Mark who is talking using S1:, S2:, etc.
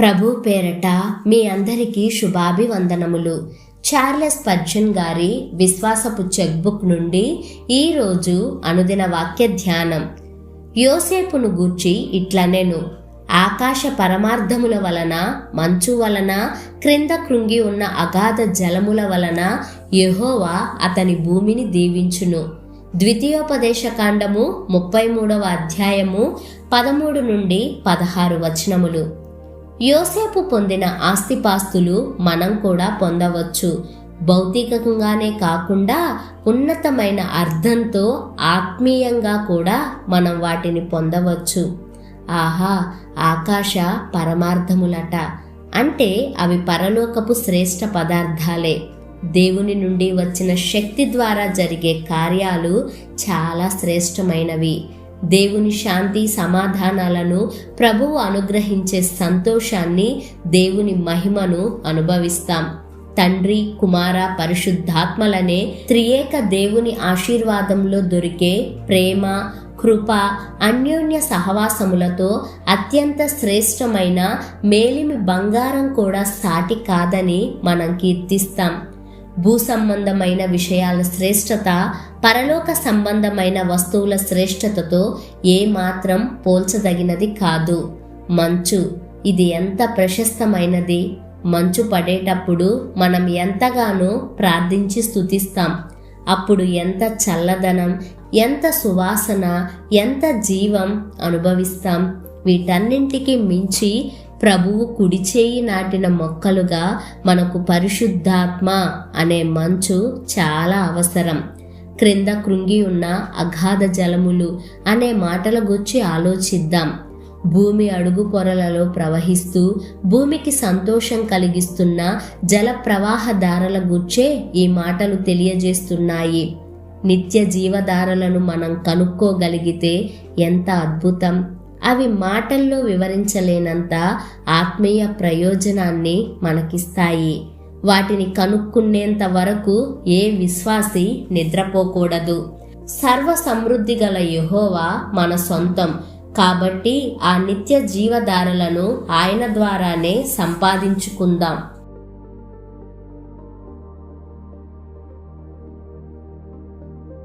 S1: ప్రభు పేరట మీ అందరికీ శుభాభివందనములు. చార్లెస్ పర్జన్ గారి విశ్వాసపు చెక్బుక్ నుండి ఈరోజు అనుదిన వాక్య ధ్యానం. యోసేపును గూర్చి ఇట్లనెను ఆకాశ పరమార్థముల వలన మంచు వలన క్రింద కృంగి ఉన్న అగాధ జలముల వలన యెహోవా అతని భూమిని దీవించును. ద్వితీయోపదేశ కాండము ముప్పై మూడవ అధ్యాయము పదమూడు నుండి పదహారు వచనములు. యోసేపు పొందిన ఆస్తిపాస్తులు మనం కూడా పొందవచ్చు. భౌతికంగానే కాకుండా ఉన్నతమైన అర్థంతో ఆత్మీయంగా కూడా మనం వాటిని పొందవచ్చు. ఆహా ఆకాశ పరమార్థములట. అంటే అవి పరలోకపు శ్రేష్ఠ పదార్థాలే. దేవుని నుండి వచ్చిన శక్తి ద్వారా జరిగే కార్యాలు చాలా శ్రేష్టమైనవి. దేవుని శాంతి సమాధానాలను ప్రభువు అనుగ్రహించే సంతోషాన్ని దేవుని మహిమను అనుభవిస్తాం. తండ్రి కుమార పరిశుద్ధాత్మలనే త్రియేక దేవుని ఆశీర్వాదంలో దొరికే ప్రేమ కృప అన్యోన్య సహవాసములతో అత్యంత శ్రేష్టమైన మేలిమి బంగారం కూడా సాటి కాదని మనం కీర్తిస్తాం. భూ సంబంధమైన విషయాల శ్రేష్టత పరలోక సంబంధమైన వస్తువుల శ్రేష్టతతో ఏమాత్రం పోల్చదగినది కాదు. మంచు ఇది ఎంత ప్రశస్తమైనది? మంచు పడేటప్పుడు మనం ఎంతగానో ప్రార్థించి స్థుతిస్తాం అప్పుడు ఎంత చల్లదనం ఎంత సువాసన ఎంత జీవం అనుభవిస్తాం. వీటన్నింటికి మించి ప్రభువు కుడి చేయి నాటిన మొక్కలుగా మనకు పరిశుద్ధాత్మ అనే మంచు చాలా అవసరం. క్రింద కృంగి ఉన్న అగాధ జలములు అనే మాటల గురించి ఆలోచిద్దాం. భూమి అడుగు పొరలలో ప్రవహిస్తూ భూమికి సంతోషం కలిగిస్తున్న జల ప్రవాహ దారల గుచ్చే ఈ మాటలు తెలియజేస్తున్నాయి. నిత్య జీవధారలను మనం కనుక్కోగలిగితే ఎంత అద్భుతం! అవి మాటల్లో వివరించలేనంత ఆత్మీయ ప్రయోజనాన్ని మనకిస్తాయి. వాటిని కనుక్కునేంత వరకు ఏ విశ్వాసి నిద్రపోకూడదు. సర్వ సమృద్ధి గల యహోవా మన సొంతం. కాబట్టి ఆ నిత్య జీవధారలను ఆయన ద్వారానే సంపాదించుకుందాం.